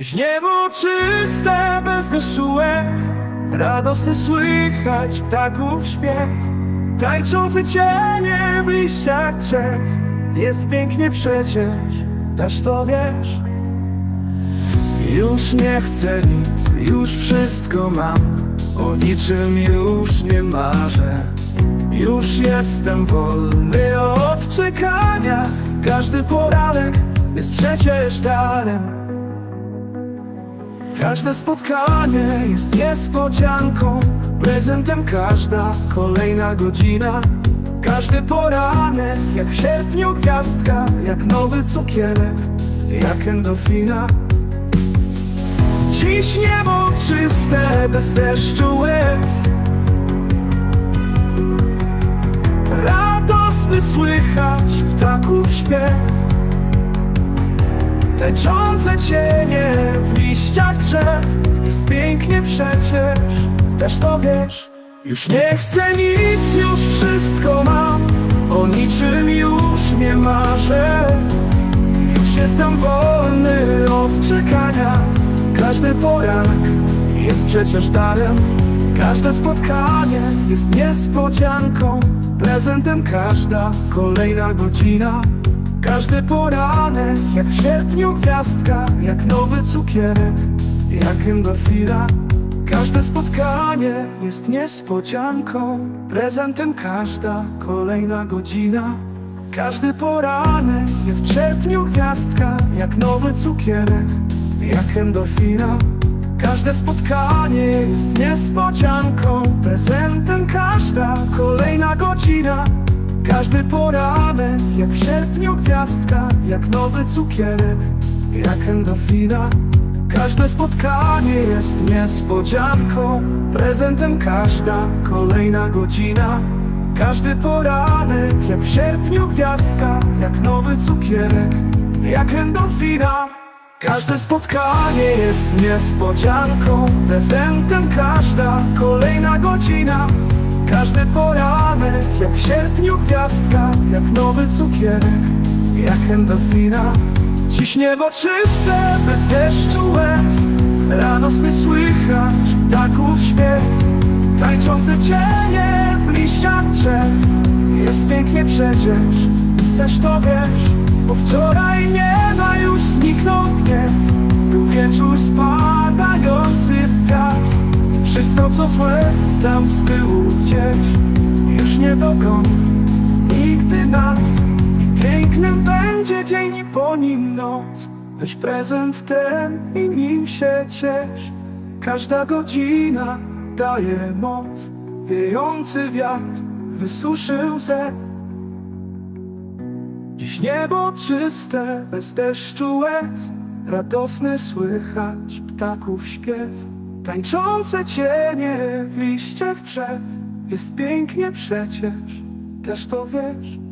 Niebo czyste, bez deszczu łez. Radosny słychać ptaków śpiew. Tańczące cienie w liściach drzew. Jest pięknie przecież, też to wiesz. Już nie chcę nic, już wszystko mam. O niczym już nie marzę. Już jestem wolny od czekania. Każdy poranek jest przecież darem Każde spotkanie jest niespodzianką Prezentem każda kolejna godzina. Każdy poranek jak w sierpniu gwiazdka Jak nowy cukierek, jak endorfina. Dziś niebo czyste, bez deszczu łez. Radosny słychać ptaków śpiew Tańczące cienie w liściach drzew. Jest pięknie przecież, też to wiesz. Już nie chcę nic, już wszystko mam. O niczym już nie marzę. Już jestem wolny od czekania. Każdy poranek jest przecież darem. Każde spotkanie jest niespodzianką. Prezentem każda kolejna godzina każdy poranek, jak w sierpniu gwiazdka, jak nowy cukierek, jak endorfina. Każde spotkanie jest niespodzianką, prezentem każda kolejna godzina. Każdy poranek, jak w sierpniu gwiazdka, jak nowy cukierek, jak endorfina. Każde spotkanie jest niespodzianką, prezentem każda kolejna godzina. Każdy poranek, jak w sierpniu gwiazdka, jak nowy cukierek, jak endorfina. Każde spotkanie jest niespodzianką, prezentem każda kolejna godzina. Każdy poranek, jak w sierpniu gwiazdka, jak nowy cukierek, jak endorfina. Każde spotkanie jest niespodzianką, prezentem każda kolejna godzina. Każdy poranek, jak w sierpniu gwiazdka, jak nowy cukierek, jak endorfina. Dziś niebo czyste, bez deszczu łez, radosny słychać ptaków śpiew. Tańczące cienie w liściach drzew, jest pięknie przecież, też to wiesz. Bo wczoraj nieba już zniknął gniew, był wieczór spadający. Tam z tyłu gdzieś. Już nie dogoni nigdy nas. Pięknym będzie dzień i po nim noc. Weź prezent ten i nim się ciesz. Każda godzina daje moc. Wiejący wiatr wysuszył łzę Dziś niebo czyste, bez deszczu łez. Radosny słychać ptaków śpiew Tańczące cienie w liściach drzew. Jest pięknie przecież, też to wiesz